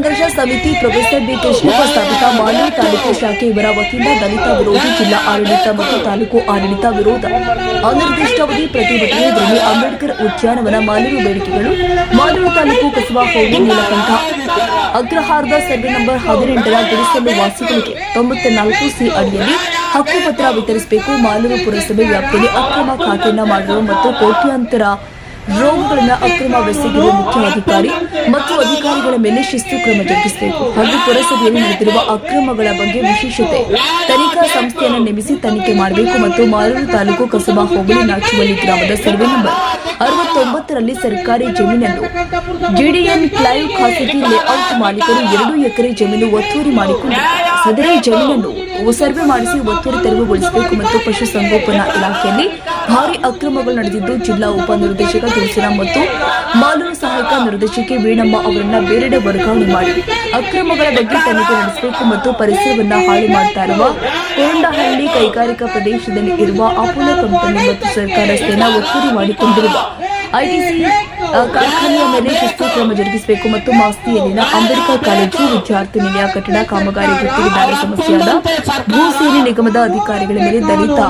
ಸಂಘರ್ಷ ಸಮಿತಿ professor B Krishnappa ಸ್ಥಾಪಿತ ಮಾಲೂರು ತಾಲೂಕು ಶಾಖೆ ಇವರ ವತಿಯಿಂದ ದಲಿತ ವಿರೋಧಿ ಜಿಲ್ಲಾ ಆಡಳಿತ ಮತ್ತು ತಾಲೂಕು ಆಡಳಿತ ವಿರೋಧ ಅನಿರ್ದಿಷ್ಟಾವಧಿ ಪ್ರತಿಭಟನೆ ಧ್ವನಿ ಅಂಬೇಡ್ಕರ್ ಉದ್ಯಾನವನ ಮಾಲೂರು ಬೇಡಿಕೆಗಳು ಮಾಲೂರು ತಾಲೂಕು ಕಸಬಾ ಹೋಗಿ ನೀಲಕಂಠ ಅಗ್ರಹಾರದ ಸರ್ವೆ ನಂಬರ್ ಹದಿನೆಂಟರ ಗುಡಿಸಲು ವಾಸಿಗಳಿಗೆ ತೊಂಬತ್ತ ನಾಲ್ಕು ಸಿ ಅಡಿಯಲ್ಲಿ ಹಕ್ಕುಪತ್ರ ವಿತರಿಸಬೇಕು. ಮಾಲೂರು ಪುರಸಭೆ ವ್ಯಾಪ್ತಿಯಲ್ಲಿ ಅಕ್ರಮ ಖಾತೆಯನ್ನು ಮಾಡಲು ಮತ್ತು ಕೋಟ್ಯಾಂತರ ರೋಗಗಳನ್ನು ಅಕ್ರಮ ಬೆಸಗಿರುವ ಮುಖ್ಯ ಅಧಿಕಾರಿ ಮತ್ತು ಅಧಿಕಾರಿಗಳ ಮೇಲೆ ಶಿಸ್ತು ಕ್ರಮ ಜರುಗಿಸಬೇಕು. ಹಾಗೂ ಪುರಸಭೆಯಲ್ಲಿ ನಡೆದಿರುವ ಅಕ್ರಮಗಳ ಬಗ್ಗೆ ವಿಶೇಷತೆ. ತನಿಖಾ ಸಂಸ್ಥೆಯನ್ನು ನೇಮಿಸಿ ತನಿಖೆ ಮಾಡಬೇಕು ಮತ್ತು ಮಾಲೂರು ತಾಲೂಕು ಕಸಬಾ ಹೋಬಳಿ ನಾಚುವಲ್ಲಿ ಗ್ರಾಮದ ಸರ್ವೆ ನಂಬರ್ ಅರವತ್ತೊಂಬತ್ತರಲ್ಲಿ ಸರ್ಕಾರಿ ಜಮೀನನ್ನು ಜಿಡಿಎನ್ ಕ್ಲೈವ್ ಖಾಸಗಿ ಲೇಔಟ್ ಮಾಲೀಕರು ಎರಡು ಎಕರೆ ಜಮೀನು ಒತ್ತುವರಿ ಮಾಡಿಕೊಂಡು ಸದರಿ ಜಮೀನನ್ನು ಸರ್ವೆ ಮಾಡಿಸಿ ಒತ್ತುವರಿ ತೆರವುಗೊಳಿಸಬೇಕು ಮತ್ತು ಪಶುಸಂಗೋಪನಾ ಇಲಾಖೆಯಲ್ಲಿ ಭಾರಿ ಅಕ್ರಮಗಳು ನಡೆದಿದ್ದು ಜಿಲ್ಲಾ ಉಪ ನಿರ್ದೇಶಕ ತುಳಸಿರಾಮ್ ಮತ್ತು ಮಾಲೂರು ಸಹಾಯಕ ನಿರ್ದೇಶಕಿ ವೀಣಮ್ಮ ಅವರನ್ನ ಬೇರೆಡೆ ವರ್ಗಾವಣೆ ಮಾಡಿ. ಅಕ್ರಮಗಳ ಬಗ್ಗೆ ತನಿಖೆ ನಡೆಸಬೇಕು ಮತ್ತು ಪರಿಸರವನ್ನು ಹಾಳು ಮಾಡ್ತಾ ಇರುವ ಕೋಂಡಹಳ್ಳಿ ಕೈಗಾರಿಕಾ ಪ್ರದೇಶದಲ್ಲಿ ಇರುವ ಅಪೋಲೋ ಕಂಪನಿ ಮತ್ತು ಸರ್ಕಾರ ಸೇನಾ ಒತ್ತುವರಿ ಮಾಡಿಕೊಂಡಿರುವ ಐಟಿಸಿ ಕಾರ್ಖಾನೆಯ ಮೇಲೆ ಶಿಸ್ತು ಕ್ರಮ ಜರುಗಿಸಬೇಕು ಮತ್ತು ಮಾಸ್ತಿಯಲ್ಲಿನ ಅಂಬೇಡ್ಕರ್ ಕಾಲೇಜು ವಿದ್ಯಾರ್ಥಿ ನಿಲಯ ಕಟ್ಟಡ ಕಾಮಗಾರಿ ಗುತ್ತಿಗೆದಾರ ಸಮಸ್ಯೆಯಾದ ಭೂ ಸೇನೆ ನಿಗಮದ ಅಧಿಕಾರಿಗಳ ಮೇಲೆ ದಲಿತ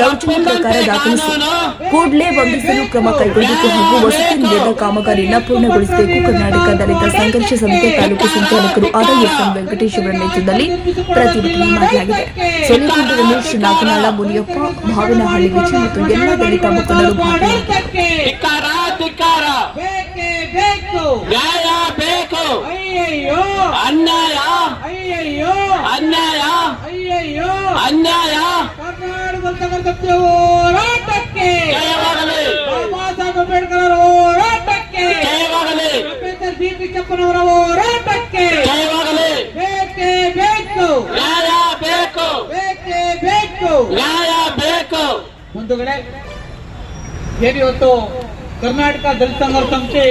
ದೌರ್ಜನ್ಯ ಪ್ರಕಾರ ದಾಖಲಿಸಿ ಕೂಡಲೇ ಬಂಧಿಸಲು ಕ್ರಮ ಕೈಗೊಳ್ಳಬೇಕು ಹಾಗೂ ವಸತಿ ನಿಲಯದ ಕಾಮಗಾರಿಯನ್ನು ಪೂರ್ಣಗೊಳಿಸಬೇಕು. ಕರ್ನಾಟಕ ದಲಿತ ಸಂಘರ್ಷ ಸಮಿತಿ ತಾಲೂಕು ಸಂಚಾಲಕರು ಆದ ಎಸ್ ಎಂ ವೆಂಕಟೇಶ್ ಅವರ ನೇತೃತ್ವದಲ್ಲಿ ಪ್ರತಿಭಟನೆ ಮಾಡಲಾಗಿದೆ. ಸೊಲಿಗುಂಡ ರಮೇಶ್ ನಾಗನಾಳ ಮುನಿಯಪ್ಪ, ಭಾವನಹಳ್ಳಿ ವಿಜಯ್ ಮತ್ತು ಎಲ್ಲ ದಲಿತ ಮುಖಂಡರು ಭಾಗಿಯಾಗಿದ್ದರು. ಧಿಕ್ಕಾರ. ಬೇಕೇ ಬೇಕು. ನ್ಯಾಯ ಬೇಕು. ಅಯ್ಯಯ್ಯೋ. ಅನ್ಯಾಯ. ಅಯ್ಯಯ್ಯೋ. ಅನ್ಯಾಯ. ಅಯ್ಯಯ್ಯೋ. ಅನ್ಯಾಯ. ಕರ್ನಾಟಕ ಹೋರಾಟಕ್ಕೆ. ಜಯವಾಗಲಿ. ಬಾಬಾ ಸಾಹೇಬ್ ಅಂಬೇಡ್ಕರ್ ಅವರ ಹೋರಾಟಕ್ಕೆ. ಜಯವಾಗಲಿ. ಅಂಬೇಡ್ಕರ್ ಬಿ ಚಪ್ಪನವರ ಹೋರಾಟಕ್ಕೆ. ಜಯವಾಗಲಿ. ಬೇಕೇ ಬೇಕು. ನ್ಯಾಯ ಬೇಕು. ಬೇಕೇ ಬೇಕು. ನ್ಯಾಯ ಬೇಕು. ಬಂಧುಗಳೇ ಏನಿವತ್ತು ಕರ್ನಾಟಕ ದಲಿತ ಸಂಘರ್ಷ ಸಂಸ್ಥೆ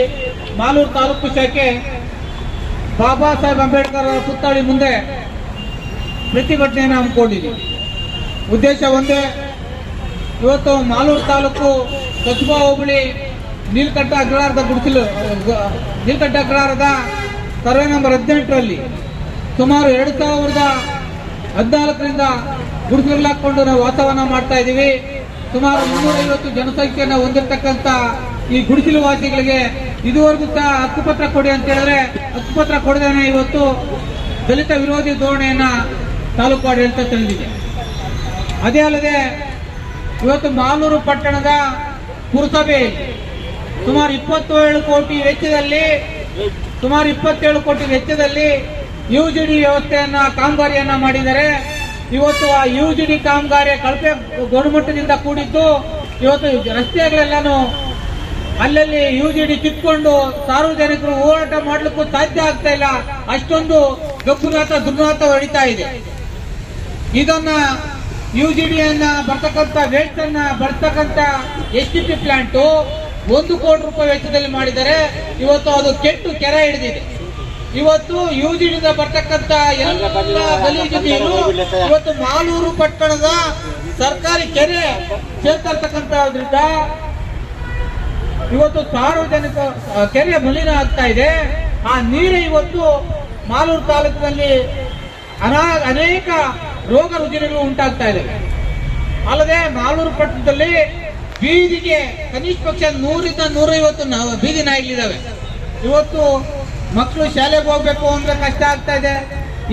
ಮಾಲೂರು ತಾಲೂಕು ಶಾಖೆ ಬಾಬಾ ಸಾಹೇಬ್ ಅಂಬೇಡ್ಕರ್ ಅವರ ಪುತ್ಥಳಿ ಮುಂದೆ ಪ್ರತಿಭಟನೆಯನ್ನು ಹಮ್ಮಿಕೊಂಡಿದ್ದೀವಿ ಉದ್ದೇಶ ಒಂದೇ, ಇವತ್ತು ಮಾಲೂರು ತಾಲೂಕು ಕಸಬಾ ಹೋಬಳಿ ನೀಲ್ಕಟ್ಟ ಅಗ್ರಹಾರದ ಗುಡಿಸಲು, ನೀಲ್ಕಟ್ಟ ಅಗ್ರಹಾರದ ಸರ್ವೆ ನಂಬರ್ ಹದಿನೆಂಟರಲ್ಲಿ ಸುಮಾರು ಎರಡು ಸಾವಿರದ ಹದಿನಾಲ್ಕರಿಂದ ಗುಡಿಸಲು ನಾವು ವಾತಾವರಣ ಮಾಡ್ತಾ ಇದ್ದೀವಿ. ಸುಮಾರು ಮುನ್ನೂರೈವತ್ತು ಜನಸಂಖ್ಯೆಯನ್ನು ಹೊಂದಿರತಕ್ಕಂತ ಈ ಗುಡಿಸಿಲು ವಾಸಿಗಳಿಗೆ ಇದುವರೆಗೂ ಸಹ ಹಕ್ಕುಪತ್ರ ಕೊಡಿ ಅಂತ ಹೇಳಿದ್ರೆ ಹಕ್ಕುಪತ್ರ ಕೊಡದೇನೆ ಇವತ್ತು ದಲಿತ ವಿರೋಧಿ ಧೋರಣೆಯನ್ನ ತಾಲೂಕು ಆಡಳಿತ ತಂದಿದೆ ಅದೇ ಅಲ್ಲದೆ ಇವತ್ತು ಮಾಲೂರು ಪಟ್ಟಣದ ಪುರಸಭೆ ಸುಮಾರು ಇಪ್ಪತ್ತೇಳು ಕೋಟಿ ವೆಚ್ಚದಲ್ಲಿ, ಸುಮಾರು ಇಪ್ಪತ್ತೇಳು ಕೋಟಿ ವೆಚ್ಚದಲ್ಲಿ ಯು ಜಿ ಡಿ ವ್ಯವಸ್ಥೆಯನ್ನ, ಕಾಮಗಾರಿಯನ್ನ ಮಾಡಿದರೆ ಇವತ್ತು ಆ ಯು ಜಿ ಡಿ ಕಾಮಗಾರಿ ಕಳಪೆ ಗುಣಮಟ್ಟದಿಂದ ಕೂಡಿದ್ದು ಇವತ್ತು ರಸ್ತೆಗಳೆಲ್ಲಾನು ಅಲ್ಲಲ್ಲಿ ಯು ಜಿ ಡಿ ಕಿತ್ಕೊಂಡು ಸಾರ್ವಜನಿಕರು ಹೋರಾಟ ಮಾಡಲಿಕ್ಕೂ ಸಾಧ್ಯ ಆಗ್ತಾ ಇಲ್ಲ. ಅಷ್ಟೊಂದು ಗಬ್ಬುನಾಥ ದುರ್ನಾಥ ಹೊಡಿತಾ ಇದೆ. ಇದನ್ನ ಯು ಜಿ ಡಿ ಅನ್ನ ಬರ್ತಕ್ಕಂಥ ವೇಸ್ಟ್ ಅನ್ನ ಬರ್ತಕ್ಕಂಥ ಎಸ್ ಟಿ ಪಿ ಪ್ಲಾಂಟ್ ಒಂದು ಕೋಟಿ ರೂಪಾಯಿ ವೆಚ್ಚದಲ್ಲಿ ಮಾಡಿದರೆ ಇವತ್ತು ಅದು ಕೆಟ್ಟು ಕೆರೆ ಹಿಡಿದಿದೆ. ಇವತ್ತು ಯು ಜಿ ಡಿಯಿಂದ ಬರ್ತಕ್ಕಂಥ ಎಲ್ಲ ಗಲೀಜು ನೀರು ಇವತ್ತು ಮಾಲೂರು ಪಟ್ಟಣದ ಸರ್ಕಾರಿ ಕೆರೆ ಸೇರ್ತಕ್ಕಂಥದ್ರಿಂದ ಇವತ್ತು ಸಾರ್ವಜನಿಕ ಕೆರೆಯ ಕೆರೆ ಮಲಿನ ಆಗ್ತಾ ಇದೆ. ಆ ನೀರು ಇವತ್ತು ಮಾಲೂರು ತಾಲೂಕಿನಲ್ಲಿ ಅನಾ, ಅನೇಕ ರೋಗ ರುಜಿನಗಳು ಉಂಟಾಗ್ತಾ ಇದೆ. ಅಲ್ಲದೆ ಮಾಲೂರು ಪಟ್ಟಣದಲ್ಲಿ ಬೀದಿಗೆ ಕನಿಷ್ಠ ಪಕ್ಷ ನೂರಿಂದ ನೂರೈವತ್ತು ಬೀದಿ ನಾಯಿಗಳಿದ್ದಾವೆ ಇವತ್ತು ಮಕ್ಕಳು ಶಾಲೆಗೆ ಹೋಗ್ಬೇಕು ಅಂದ್ರೆ ಕಷ್ಟ ಆಗ್ತಾ ಇದೆ.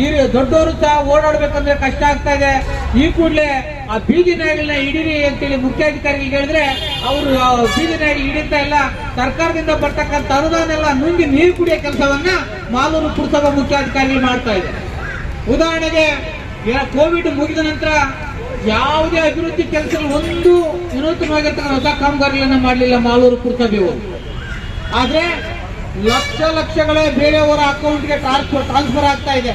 ಈ ದೊಡ್ಡವರು ಸಹ ಓಡಾಡ್ಬೇಕಂದ್ರೆ ಕಷ್ಟ ಆಗ್ತಾ ಇದೆ. ಈ ಕೂಡಲೇ ಆ ಬೀದಿ ನಾಯಿಗಳನ್ನ ಹಿಡೀರಿ ಅಂತೇಳಿ ಮುಖ್ಯಾಧಿಕಾರಿಗಳಿಗೆ ಹೇಳಿದ್ರೆ ಅವರು ಬೀದಿ ನಾಯಿಗಳು ಹಿಡಿತಾ ಇಲ್ಲ, ಸರ್ಕಾರದಿಂದ ಬರ್ತಕ್ಕಂಥ ಅನುದಾನ ಎಲ್ಲ ನುಂಗಿ ನೀರು ಕುಡಿಯೋ ಕೆಲಸವನ್ನ ಮಾಲೂರು ಪುರಸಭಾ ಮುಖ್ಯಾಧಿಕಾರಿಗಳು ಮಾಡ್ತಾ ಇದೆ ಉದಾಹರಣೆಗೆ ಕೋವಿಡ್ ಮುಗಿದ ನಂತರ ಯಾವುದೇ ಅಭಿವೃದ್ಧಿ ಕೆಲಸಗಳು ಒಂದು ವಿನೂತನವಾಗಿರ್ತಕ್ಕಂಥ ಹೊಸ ಕಾಮಗಾರಿಗಳನ್ನ ಮಾಡಲಿಲ್ಲ ಮಾಲೂರು ಪುರಸಭೆ ಆದ್ರೆ ಲಕ್ಷ ಲಕ್ಷಗಳೇ ಬೇರೆಯವರ ಅಕೌಂಟ್ಗೆ ಟ್ರಾನ್ಸ್ಫರ್ ಟ್ರಾನ್ಸ್ಫರ್ ಆಗ್ತಾ ಇದೆ.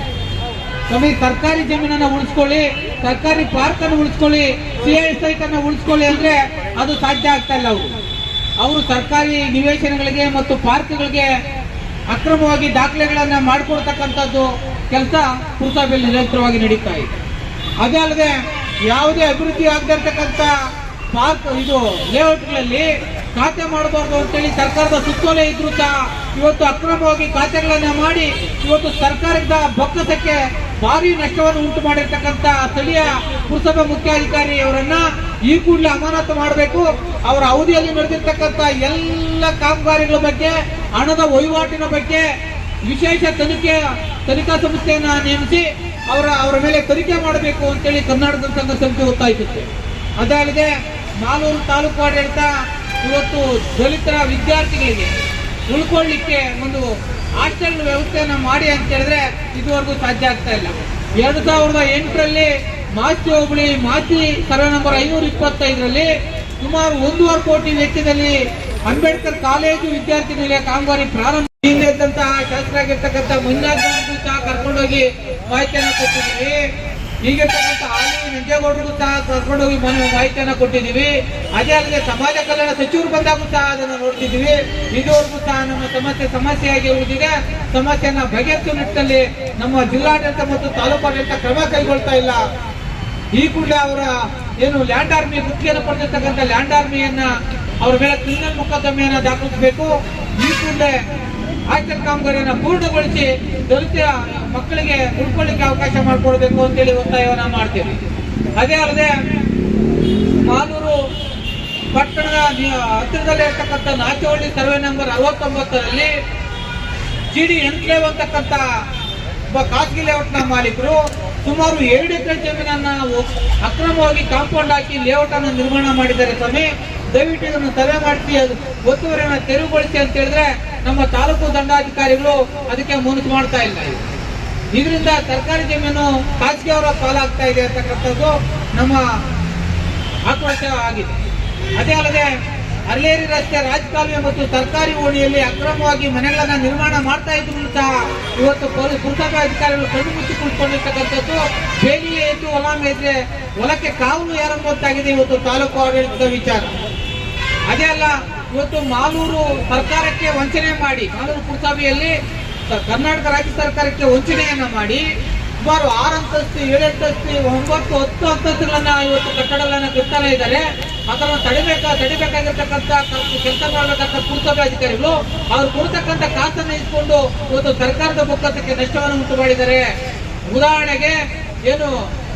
ನಮಗೆ ಸರ್ಕಾರಿ ಜಮೀನನ್ನ ಉಳಿಸ್ಕೊಳ್ಳಿ ಸರ್ಕಾರಿ ಪಾರ್ಕ್ ಅನ್ನು ಉಳಿಸ್ಕೊಳ್ಳಿ ಸಿ ಐ ಸೈಟ್ ಅನ್ನ ಉಳಿಸ್ಕೊಳ್ಳಿ ಅಂದ್ರೆ ಅದು ಸಾಧ್ಯ ಆಗ್ತಾ ಇಲ್ಲ ಅವರು. ಅವರು ಸರ್ಕಾರಿ ನಿವೇಶನಗಳಿಗೆ ಮತ್ತು ಪಾರ್ಕ್ಗಳಿಗೆ ಅಕ್ರಮವಾಗಿ ದಾಖಲೆಗಳನ್ನ ಮಾಡಿಕೊಡ್ತಕ್ಕಂಥದ್ದು ಕೆಲಸ ಪುರಸಭೆಯಲ್ಲಿ ನಿರಂತರವಾಗಿ ನಡೀತಾ ಇದೆ. ಅದೇ ಅಲ್ಲದೆ ಯಾವುದೇ ಅಭಿವೃದ್ಧಿ ಆಗದಿರ್ತಕ್ಕಂಥ ಪಾರ್ಕ್, ಇದು ಲೇಔಟ್ಗಳಲ್ಲಿ ಖಾತೆ ಮಾಡಬಾರ್ದು ಅಂತೇಳಿ ಸರ್ಕಾರದ ಸುತ್ತೋಲೆ ಇದ್ರು ಸಹ ಇವತ್ತು ಅಕ್ರಮವಾಗಿ ಖಾತೆಗಳನ್ನ ಮಾಡಿ ಇವತ್ತು ಸರ್ಕಾರದ ಬೊಕ್ಕಸಕ್ಕೆ ಭಾರಿ ನಷ್ಟವನ್ನು ಉಂಟು ಮಾಡಿರ್ತಕ್ಕಂಥ ಸ್ಥಳೀಯ ಪುರಸಭೆ ಮುಖ್ಯಾಧಿಕಾರಿ ಅವರನ್ನ ಈ ಕೂಡಲೇ ಅಮಾನತು ಮಾಡಬೇಕು. ಅವರ ಅವಧಿಯಲ್ಲಿ ನಡೆದಿರ್ತಕ್ಕಂಥ ಎಲ್ಲ ಕಾಮಗಾರಿಗಳ ಬಗ್ಗೆ, ಹಣದ ವಹಿವಾಟಿನ ಬಗ್ಗೆ ವಿಶೇಷ ತನಿಖೆ, ತನಿಖಾ ಸಂಸ್ಥೆಯನ್ನ ನೇಮಿಸಿ ಅವರ ಅವರ ಮೇಲೆ ತನಿಖೆ ಮಾಡಬೇಕು ಅಂತೇಳಿ ಕರ್ನಾಟಕ ಸಂಘ ಸಮಿತಿ ಒತ್ತಾಯಿಸುತ್ತೆ. ಅದಲ್ಲದೆ ಮಾಲೂರು ತಾಲೂಕು ಆಡಳಿತ ಇವತ್ತು ದಲಿತರ ವಿದ್ಯಾರ್ಥಿಗಳಿಗೆ ಉಳ್ಕೊಳ್ಳಿಕ್ಕೆ ಒಂದು ಹಾಸ್ಟೆಲ್ ವ್ಯವಸ್ಥೆಯನ್ನು ಮಾಡಿ ಅಂತ ಹೇಳಿದ್ರೆ ಇದುವರೆಗೂ ಸಾಧ್ಯ ಆಗ್ತಾ ಇಲ್ಲ. ಎರಡು ಸಾವಿರದ ಎಂಟರಲ್ಲಿ ಮಾಸ್ತಿ ಹೋಬಳಿ, ಮಾಸ್ತಿ ಸರ್ವೆ ನಂಬರ್ ಐನೂರ ಇಪ್ಪತ್ತೈದರಲ್ಲಿ ಸುಮಾರು ಒಂದೂವರೆ ಕೋಟಿ ವೆಚ್ಚದಲ್ಲಿ ಅಂಬೇಡ್ಕರ್ ಕಾಲೇಜು ವಿದ್ಯಾರ್ಥಿ ನಿಲಯ ಕಾಮಗಾರಿ ಪ್ರಾರಂಭ ಹಿಂದೆ ಶಾಸ್ತ್ರ ಶಾಸಕರಾಗಿರ್ತಕ್ಕಂಥ ಅವ್ರಿಗೂ ಸಹ ಕರ್ಕೊಂಡೋಗಿ ಮಾಹಿತಿಯನ್ನು ಕೊಟ್ಟಿದ್ದೀವಿ ಈಗಿರ್ತಕ್ಕಂಥ ಹಾಲಿ ನಂಜೇಗೌಡರಿಗೂ ಸಹ ಕರ್ಕೊಂಡೋಗಿ ಮನೆ ಮಾಹಿತಿಯನ್ನ ಕೊಟ್ಟಿದ್ದೀವಿ. ಅದೇ ಅಲ್ಲದೆ ಸಮಾಜ ಕಲ್ಯಾಣ ಸಚಿವರು ಬಂದಾಗೂ ಸಹ ಅದನ್ನು ನೋಡ್ತಿದ್ದೀವಿ. ಇದುವರೆಗೂ ಸಹ ನಮ್ಮ ಸಮಸ್ಯೆ ಸಮಸ್ಯೆಯಾಗಿ ಉಳಿದಿದೆ. ಸಮಸ್ಯೆಯನ್ನ ಬಗೆಹರಿಸುವ ನಿಟ್ಟಿನಲ್ಲಿ ನಮ್ಮ ಜಿಲ್ಲಾಡಳಿತ ಮತ್ತು ತಾಲೂಕಾಡಳಿತ ಕ್ರಮ ಕೈಗೊಳ್ತಾ ಇಲ್ಲ. ಈ ಕೂಡ ಅವರ ಏನು ಲ್ಯಾಂಡ್ ಆರ್ಮಿ ಗುತ್ತಿಗೆಯನ್ನು ಪಡೆದಿರ್ತಕ್ಕಂಥ ಲ್ಯಾಂಡ್ ಆರ್ಮಿಯನ್ನ ಅವರ ಮೇಲೆ ಕ್ರಿಮಿನಲ್ ಮೊಕದ್ದಮೆಯನ್ನ ದಾಖಲಿಸಬೇಕು. ಈ ಕೂಡ ಹಾಸ್ಟೆಲ್ ಕಾಮಗಾರಿಯನ್ನ ಪೂರ್ಣಗೊಳಿಸಿ ದಲಿತ ಮಕ್ಕಳಿಗೆ ಉಳ್ಕೊಳ್ಳಿಕ್ಕೆ ಅವಕಾಶ ಮಾಡಿಕೊಡ್ಬೇಕು ಅಂತೇಳಿ ಒತ್ತಾಯವನ್ನು ಮಾಡ್ತೀವಿ. ಅದೇ ಅಲ್ಲದೆ ಮಾಲೂರು ಪಟ್ಟಣದ ಹತ್ತಿರದಲ್ಲಿ ಇರ್ತಕ್ಕಂಥ ನಾಚವಳ್ಳಿ ಸರ್ವೆ ನಂಬರ್ ಅರವತ್ತೊಂಬತ್ತರಲ್ಲಿ ಜಿ ಡಿ ಎನ್ಕ್ಲೇವ್ ಅಂತಕ್ಕಂಥ ಒಬ್ಬ ಖಾಸಗಿ ಲೇಔಟ್ನ ಮಾಲೀಕರು ಸುಮಾರು ಎರಡು ಎಕರೆ ಜಮೀನನ್ನು ಅಕ್ರಮವಾಗಿ ಕಾಂಪೌಂಡ್ ಹಾಕಿ ಲೇಔಟ್ ಅನ್ನು ನಿರ್ಮಾಣ ಮಾಡಿದ್ದಾರೆ ಸ್ವಾಮಿ. ದಯವಿಟ್ಟು ಇದನ್ನು ಸರ್ವೆ ಮಾಡಿಸಿ, ಅದು ಒತ್ತುವರಿಯನ್ನು ತೆರವುಗೊಳಿಸಿ ಅಂತ ಹೇಳಿದ್ರೆ ನಮ್ಮ ತಾಲೂಕು ದಂಡಾಧಿಕಾರಿಗಳು ಅದಕ್ಕೆ ಮನಸ್ಸು ಮಾಡ್ತಾ ಇಲ್ಲ. ಇದರಿಂದ ಸರ್ಕಾರಿ ಜಮೀನು ಖಾಸಗಿಯವರ ಪಾಲಾಗ್ತಾ ಇದೆ ಅಂತಕ್ಕಂಥದ್ದು ನಮ್ಮ ಆಕ್ರೋಶ ಆಗಿದೆ. ಅದೇ ಅಲ್ಲದೆ ಅರ್ಲೇರಿ ರಸ್ತೆ ರಾಜಕಾಲುವೆ ಮತ್ತು ಸರ್ಕಾರಿ ಓಣಿಯಲ್ಲಿ ಅಕ್ರಮವಾಗಿ ಮನೆಗಳನ್ನ ನಿರ್ಮಾಣ ಮಾಡ್ತಾ ಇದ್ರು ಸಹ ಇವತ್ತು ಪೊಲೀಸ್ ಪುರಸಭೆ ಅಧಿಕಾರಿಗಳು ಕಣ್ಣು ಮುಚ್ಚಿ ಕುಳಿತುಕೊಂಡಿರ್ತಕ್ಕಂಥದ್ದು ಬೇಲಿಯೇ ಎದ್ದು ಹೊಲ ಮೇದ್ರೆ ಹೊಲಕ್ಕೆ ಕಾವಲು ಯಾರನ್ನು ಗೊತ್ತಾಗಿದೆ ಇವತ್ತು ತಾಲೂಕು ಆಡಳಿತದ ವಿಚಾರ. ಅದೇ ಅಲ್ಲ, ಇವತ್ತು ಮಾಲೂರು ಸರ್ಕಾರಕ್ಕೆ ವಂಚನೆ ಮಾಡಿ ಮಾಲೂರು ಪುರಸಭೆಯಲ್ಲಿ ಕರ್ನಾಟಕ ರಾಜ್ಯ ಸರ್ಕಾರಕ್ಕೆ ವಂಚನೆಯನ್ನ ಮಾಡಿ ಸುಮಾರು ಆರು ಅಂತಸ್ತು, ಏಳು ಅಂತಸ್ತು, ಒಂಬತ್ತು, ಹತ್ತು ಅಂತಸ್ತುಗಳನ್ನ ಇವತ್ತು ಕಟ್ಟಡಗಳನ್ನ ಕಟ್ತಾನೆ ಇದ್ದಾರೆ. ಅದನ್ನು ತಡಿಬೇಕ ತಡಿಬೇಕಾಗಿರ್ತಕ್ಕಂಥ ಕೆಲಸ ಮಾಡಬೇಕಂತ ಪುರಸಭೆ ಅಧಿಕಾರಿಗಳು, ಅವ್ರು ಕೊಡ್ತಕ್ಕಂಥ ಕಾಸನ್ನ ಇಟ್ಕೊಂಡು ಇವತ್ತು ಸರ್ಕಾರದ ಮುಖಕ್ಕೆ ನಷ್ಟವನ್ನು ಉಂಟು ಮಾಡಿದ್ದಾರೆ. ಉದಾಹರಣೆಗೆ, ಏನು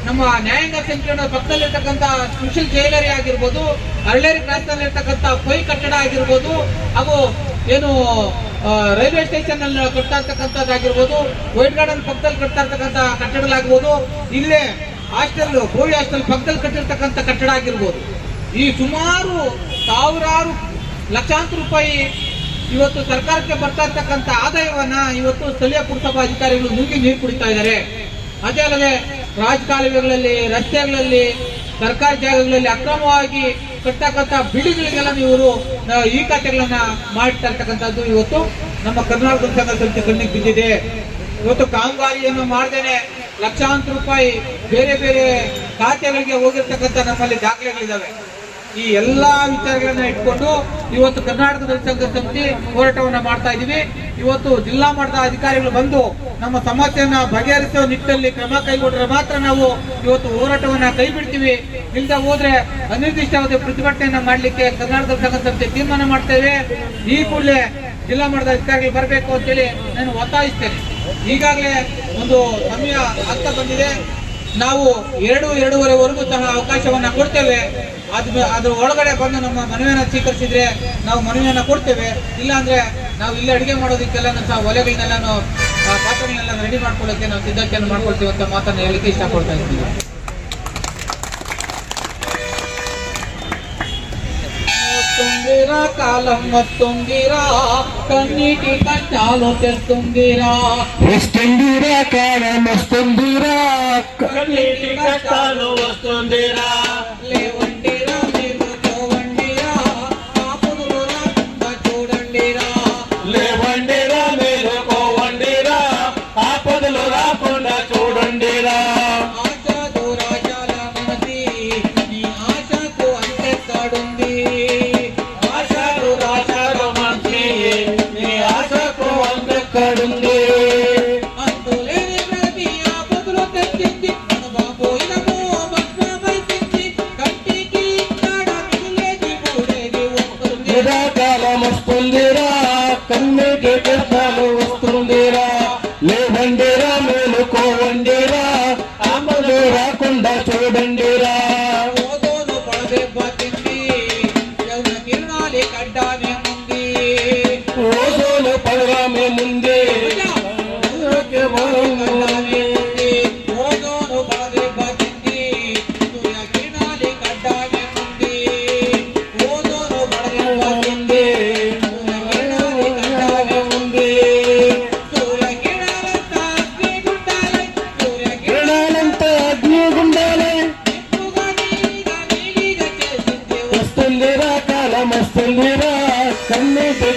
ನಮ್ಮ ನ್ಯಾಯಾಂಗ ಸಂಕೀರ್ಣ ಪಕ್ಕದಲ್ಲಿರ್ತಕ್ಕಂಥ ಸ್ಪೆಷಲ್ ಜೈಲರಿ ಆಗಿರ್ಬೋದು ಹಳ್ಳೇರಿ ಕ್ರಾಸ್ನಲ್ಲಿ ಇರ್ತಕ್ಕಂಥ ಕೊಯ್ ಕಟ್ಟಡ ಆಗಿರ್ಬೋದು, ಹಾಗೂ ಏನು ರೈಲ್ವೆ ಸ್ಟೇಷನ್ ಅಲ್ಲಿ ಕಟ್ತಾ ಇರ್ತಕ್ಕಂಥದ್ದಾಗಿರ್ಬೋದು ವೈಟ್ ಗಾರ್ಡನ್ ಪಕ್ಕದಲ್ಲಿ ಕಟ್ತಾ ಇರ್ತಕ್ಕಂಥ ಕಟ್ಟಡಗಳಾಗಿರ್ಬೋದು, ಇಲ್ಲೇ ಹಾಸ್ಟೆಲ್ ಗೋವಿ ಹಾಸ್ಟೆಲ್ ಪಕ್ಕದಲ್ಲಿ ಕಟ್ಟಿರ್ತಕ್ಕಂಥ ಕಟ್ಟಡ ಆಗಿರ್ಬೋದು. ಈ ಸುಮಾರು ಸಾವಿರಾರು ಲಕ್ಷಾಂತರ ರೂಪಾಯಿ ಇವತ್ತು ಸರ್ಕಾರಕ್ಕೆ ಬರ್ತಾ ಇರ್ತಕ್ಕಂಥ ಆದಾಯವನ್ನ ಇವತ್ತು ಸ್ಥಳೀಯ ಪುರಸಭಾ ಅಧಿಕಾರಿಗಳು ನುಗ್ಗಿ ನೀರು ಕುಡಿತಾ ಇದ್ದಾರೆ. ಅದೇ ಅಲ್ಲದೆ ರಾಜಕಾಲುವೆಗಳಲ್ಲಿ, ರಸ್ತೆಗಳಲ್ಲಿ, ಸರ್ಕಾರಿ ಜಾಗಗಳಲ್ಲಿ ಅಕ್ರಮವಾಗಿ ಕಟ್ಟತಕ್ಕಂಥ ಬಿಲ್ಡಿಂಗ್ಗಳಿಗೆಲ್ಲ ಇವರು ಈ ಖಾತೆಗಳನ್ನ ಮಾಡ್ತಾ ಇವತ್ತು ನಮ್ಮ ಕರ್ನಾಟಕ ಸಂಸ್ಥೆ ಕಣ್ಣಿಗೆ ಬಿದ್ದಿದೆ. ಇವತ್ತು ಕಾಮಗಾರಿಯನ್ನು ಮಾಡ್ದೇನೆ ಲಕ್ಷಾಂತರ ರೂಪಾಯಿ ಬೇರೆ ಬೇರೆ ಖಾತೆಗಳಿಗೆ ಹೋಗಿರ್ತಕ್ಕಂಥ ನಮ್ಮಲ್ಲಿ ದಾಖಲೆಗಳಿದಾವೆ. ಈ ಎಲ್ಲಾ ವಿಚಾರಗಳನ್ನ ಇಟ್ಕೊಂಡು ಇವತ್ತು ಕರ್ನಾಟಕ ಸಂಘ ಸಮಿತಿ ಹೋರಾಟವನ್ನ ಮಾಡ್ತಾ ಇದೀವಿ. ಇವತ್ತು ಜಿಲ್ಲಾ ಮಟ್ಟದ ಅಧಿಕಾರಿಗಳು ಬಂದು ನಮ್ಮ ಸಮಸ್ಯೆಯನ್ನ ಬಗೆಹರಿಸುವ ನಿಟ್ಟಿನಲ್ಲಿ ಕ್ರಮ ಕೈಗೊಂಡ್ರೆ ಮಾತ್ರ ನಾವು ಇವತ್ತು ಹೋರಾಟವನ್ನ ಕೈ ಬಿಡ್ತೀವಿ ಇಲ್ಲದೆ ಹೋದ್ರೆ ಅನಿರ್ದಿಷ್ಟಾವಧಿ ಪ್ರತಿಭಟನೆಯನ್ನ ಮಾಡಲಿಕ್ಕೆ ಕರ್ನಾಟಕ ಸಂಘ ಸಮಿತಿ ತೀರ್ಮಾನ ಮಾಡ್ತೇವೆ ಈ ಕೂಡಲೇ ಜಿಲ್ಲಾ ಮಟ್ಟದ ಅಧಿಕಾರಿಗಳು ಬರಬೇಕು ಅಂತೇಳಿ ನಾನು ಒತ್ತಾಯಿಸ್ತೇನೆ. ಈಗಾಗಲೇ ಒಂದು ಸಮಯ ಆಗ್ತಾ ಬಂದಿದೆ. ನಾವು ಎರಡು, ಎರಡೂವರೆವರೆಗೂ ಸಹ ಅವಕಾಶವನ್ನು ಕೊಡ್ತೇವೆ. ಅದು ಅದ್ರ ಒಳಗಡೆ ಬಂದು ನಮ್ಮ ಮನವಿಯನ್ನು ಸ್ವೀಕರಿಸಿದ್ರೆ ನಾವು ಮನವಿಯನ್ನು ಕೊಡ್ತೇವೆ. ಇಲ್ಲಾಂದ್ರೆ ನಾವು ಇಲ್ಲಿ ಅಡುಗೆ ಮಾಡೋದಕ್ಕೆಲ್ಲ ಸಹ ಒಲೆಗಳನ್ನೆಲ್ಲ ಪಾತ್ರಗಳನ್ನೆಲ್ಲ ರೆಡಿ ಮಾಡ್ಕೊಳ್ಳೋಕೆ ನಾವು ಸಿದ್ಧತೆಯನ್ನು ಮಾಡ್ಕೊಳ್ತೀವಿ ಅಂತ ಮಾತನ್ನು ಹೇಳಲಿಕ್ಕೆ ಇಷ್ಟಪಡ್ತಾ ಇದ್ದೀವಿ కన్నీళ్ళైరా కాలం వస్తుందిరా కన్నీటి కష్టాలు తెస్తుందిరా. వస్తుందిరా కాలం వస్తుందిరా. కన్నీటి కష్టాలు వస్తుందిరా. వస్తుంది రా కాలం వస్తుంది రా కన్నీటి